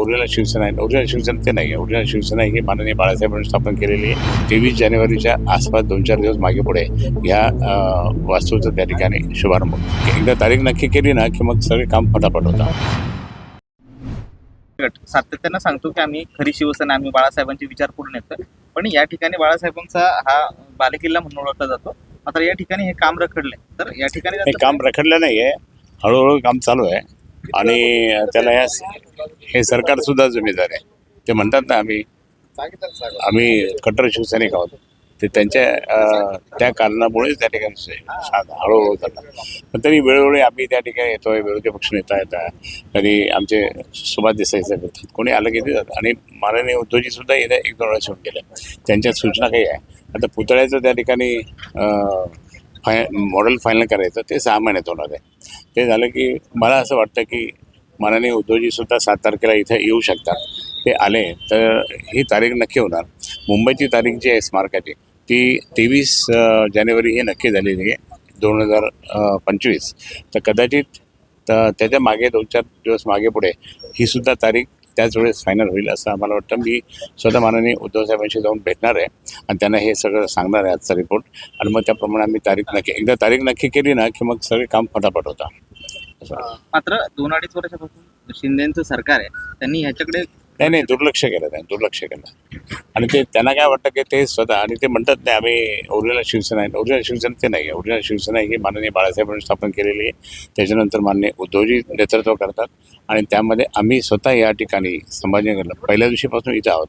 Original Shiv Sena आहे. Original Shiv Sena ते नाही आहे. ओरिजिनल शिवसेना ही माननीय बाळासाहेबांनी स्थापन केलेली आहे. तेवीस जानेवारीच्या आसपास दोन चार दिवस मागे पुढे अ, वास्तूचा त्या ठिकाणी शुभारंभ. एकदा तारीख नक्की केली ना की मग सगळे काम फटाफट होतं सातत्यानं सांगतो की आम्ही खरी शिवसेना आम्ही बाळासाहेबांचे विचार पूर्ण येतो पण या ठिकाणी बाळासाहेबांचा हा बालेकिल्ला म्हणून ओळखला जातो. मात्र या ठिकाणी हे काम रखडले तर या ठिकाणी काम रखडलं नाही आहे हळूहळू काम चालू आहे. आणि त्याला या हे सरकार सुद्धा जिम्मेदार आहे. ते म्हणतात ना आम्ही आम्ही कट्टर शिवसैनिक आहोत. ते त्यांच्या त्या कारणामुळेच त्या ठिकाणी हळूहळू चाललं पण तरी वेळोवेळी आम्ही त्या ठिकाणी येतोय विरोधी पक्ष नेता येतात कधी आमचे सुभाष देसाई साहेब येतात कोणी आलं की देतात? आणि माननीय उद्धवजी सुद्धा येत्या एक दोन वेळा येऊन गेल्या त्यांच्या सूचना काही आहे. आता पुतळ्याचं त्या ठिकाणी फाय मॉडेल फायनल करायचं ते सहा महिन्यात होणार आहे. ते झालं की मला असं वाटतं की माननीय उद्धवजीसुद्धा सात तारखेला इथे येऊ शकतात. ते आले तर ही तारीख नक्की होणार. मुंबईची तारीख जी आहे स्मारकाची ती तेवीस जानेवारी ही नक्की झालेली आहे दोन हजार पंचवीस. तर कदाचित तर त्याच्यामागे दोन चार दिवस मागे पुढे ही सुद्धा तारीख त्याच वेळेस फायनल होईल असं आम्हाला वाटतं. मी स्वतः माननीय उद्धव साहेबांशी जाऊन भेटणार आहे आणि त्यांना हे सगळं सांगणार आहे आजचा रिपोर्ट आणि मग त्याप्रमाणे आम्ही तारीख नक्की एकदा तारीख नक्की केली ना की मग सगळे काम फटाफट होतं मात्र दोन अडीच वर्षापासून शिंदेचं सरकार आहे. त्यांनी ह्याच्याकडे नाही नाही दुर्लक्ष केलं त्यांनी दुर्लक्ष केलं. आणि ते त्यांना काय वाटतं की ते स्वतः आणि ते म्हणतात नाही आम्ही ओरिजिनल शिवसेना आहे. ओरिजिनल शिवसेना ते नाही आहे. ओरिजिनल शिवसेना ही माननीय बाळासाहेबांनी स्थापन केलेली आहे. त्याच्यानंतर माननीय उद्धवजी नेतृत्व करतात. आणि त्यामध्ये आम्ही स्वतः या ठिकाणी संभाजीनगरला पहिल्या दिवशीपासून इथं आहोत.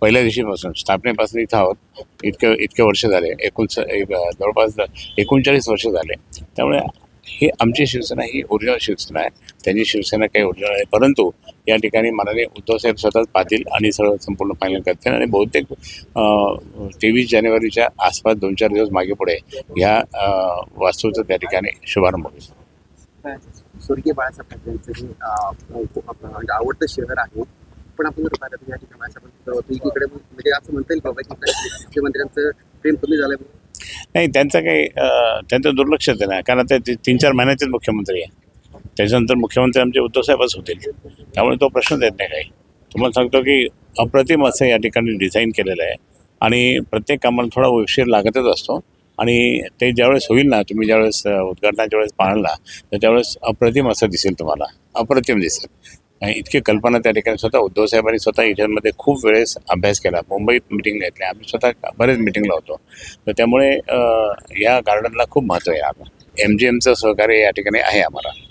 पहिल्या दिवशीपासून स्थापनेपासून इथं आहोत. इतके इतके वर्ष झाले. एकूण एक जवळपास एकोणचाळीस वर्ष झाले. त्यामुळे ही आमची शिवसेना ही ओरिजिनल शिवसेना आहे. त्यांची शिवसेना काही ओरिजिनल आहे परंतु या ठिकाणी माननीय उद्धवसाहेब स्वतःच पाहतील आणि सर्व संपूर्ण फायनल करतील आणि बहुतेक तेवीस जानेवारीच्या आसपास दोन चार दिवस मागे पुढे ह्या वास्तूचा त्या ठिकाणी शुभारंभ होईल. स्वर्गीय बाळासाहेब म्हणजे आवडतं शहर आहे. पण आपण जर पाहिलं या ठिकाणी बाळासाहेब होतं म्हणजे असं म्हणता येईल बाबा की मुख्यमंत्र्यांचं प्रेम कमी झालं नाही त्यांचं काही त्यांचं दुर्लक्ष आहे ना कारण ते तीन चार महिन्याचेच मुख्यमंत्री आहे. त्याच्यानंतर मुख्यमंत्री आमचे उद्धवसाहेबच होतील. त्यामुळे तो प्रश्नच येत नाही काही. तुम्हाला सांगतो की अप्रतिम असं या ठिकाणी डिझाईन केलेलं आहे. आणि प्रत्येक कामाला थोडा उशीर लागतच असतो. आणि ते ज्यावेळेस होईल ना तुम्ही ज्यावेळेस उद्घाटनाच्या वेळेस पाहाल ना तर त्यावेळेस अप्रतिम असं दिसेल तुम्हाला. अप्रतिम दिसेल. इतकी कल्पना त्या ठिकाणी स्वतः उद्धव साहेबांनी स्वतः इथ्यांमध्ये खूप वेळेस अभ्यास केला. मुंबईत मिटिंग घेतल्या. आम्ही स्वतः बरेच मिटिंगला होतो. तर त्यामुळे या गार्डनला खूप महत्त्व आहे आम्हाला. एम जी एमचं सहकार्य या ठिकाणी आहे आम्हाला.